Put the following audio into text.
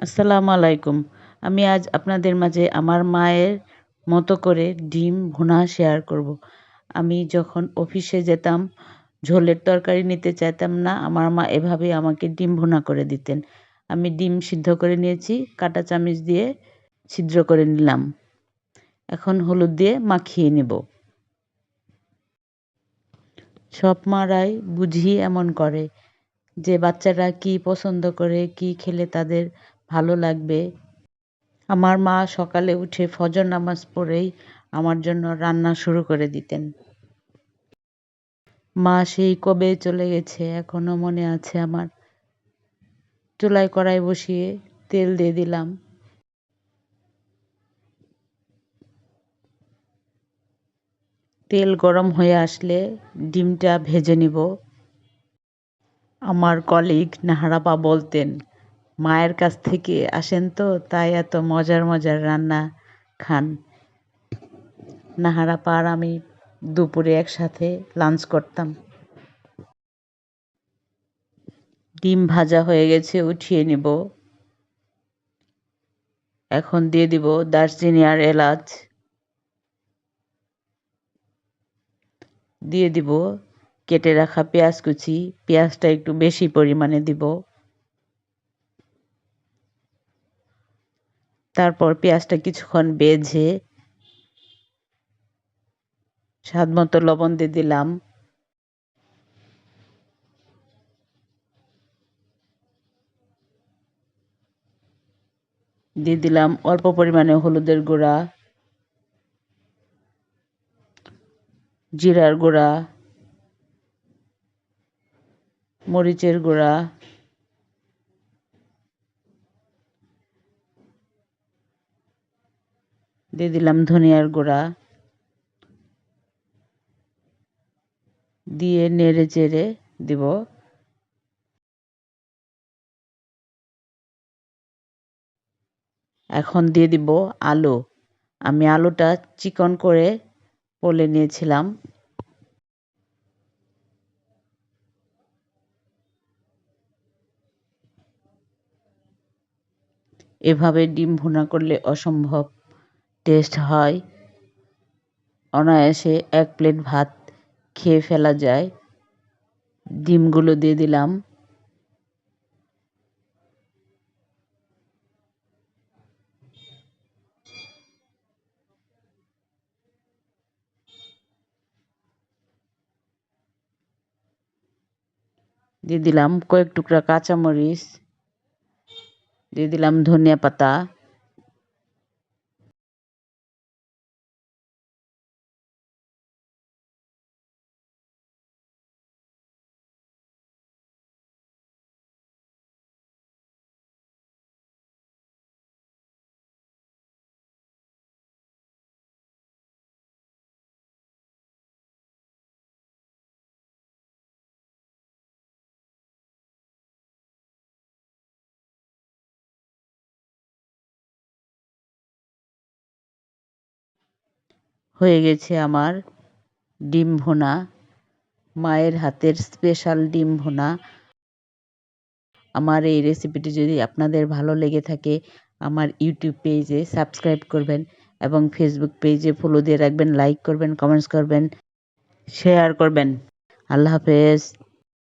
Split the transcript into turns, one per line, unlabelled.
আসসালামু আলাইকুম। আমি আজ আপনাদের মাঝে আমার মায়ের মতো করে ডিম ভুনা শেয়ার করব। আমি যখন অফিসে যেতাম, ঝোলের তরকারি নিতে চাইতাম না, আমার মা এভাবেই আমাকে ডিম ভুনা করে দিতেন। আমি ডিম সিদ্ধ করে নিয়েছি, কাটা চামচ দিয়ে ছিদ্র করে নিলাম। এখন হলুদ দিয়ে মাখিয়ে নেব। সব মারাই বুঝি এমন করে যে বাচ্চারা কি পছন্দ করে, কি খেলে তাদের ভালো লাগবে। আমার মা সকালে উঠে ফজর নামাজ পড়েই আমার জন্য রান্না শুরু করে দিতেন। মা সেই কবে চলে গেছে এখনও মনে আছে আমার। চুলায় কড়াই বসিয়ে তেল দিয়ে দিলাম। তেল গরম হয়ে আসলে ডিমটা ভেজে নিব। আমার কলিগ নাহারাপা বলতেন মায়ের কাছ থেকে আসেন তো, তাই এত মজার মজার রান্না খান। নাহারা পার আমি দুপুরে একসাথে লাঞ্চ করতাম। ডিম ভাজা হয়ে গেছে, উঠিয়ে নিব। এখন দিয়ে দিব দারচিনি আর এলাচ। দিয়ে দিব কেটে রাখা পেঁয়াজ কুচি। পেঁয়াজটা একটু বেশি পরিমাণে দিব। তারপর পেঁয়াজটা কিছুক্ষণ বেজে স্বাদ মতো লবণ দিয়ে দিলাম। দিয়ে দিলাম অল্প পরিমাণে হলুদের গুঁড়া, জিরার গুঁড়া, মরিচের গুঁড়া। দিয়ে দিলাম ধনিয়ার গুঁড়া। দিয়ে নেড়ে চেড়ে দিব। এখন দিয়ে দিব আলু। আমি আলুটা চিকন করে পলে নিয়েছিলাম। এভাবে ডিম ভুনা করলে অসম্ভব। টেস্ট হয়। অনায়াসে এক প্লেট ভাত খেয়ে ফেলা যায়। ডিমগুলো দিয়ে দিলাম। দিয়ে দিলাম কয়েক টুকরা কাঁচামরিচ। দিয়ে দিলাম ধনিয়া পাতা। হয়ে গেছে আমার ডিম ভোনা, মায়ের হাতের স্পেশাল ডিম ভোনা। আমার এই রেসিপিটি যদি আপনাদের ভালো লেগে থাকে, আমার ইউটিউব পেজে সাবস্ক্রাইব করবেন এবং ফেসবুক পেজে ফলো দিয়ে রাখবেন লাইক করবেন কমেন্টস করবেন শেয়ার করবেন। আল্লাহ হাফেজ।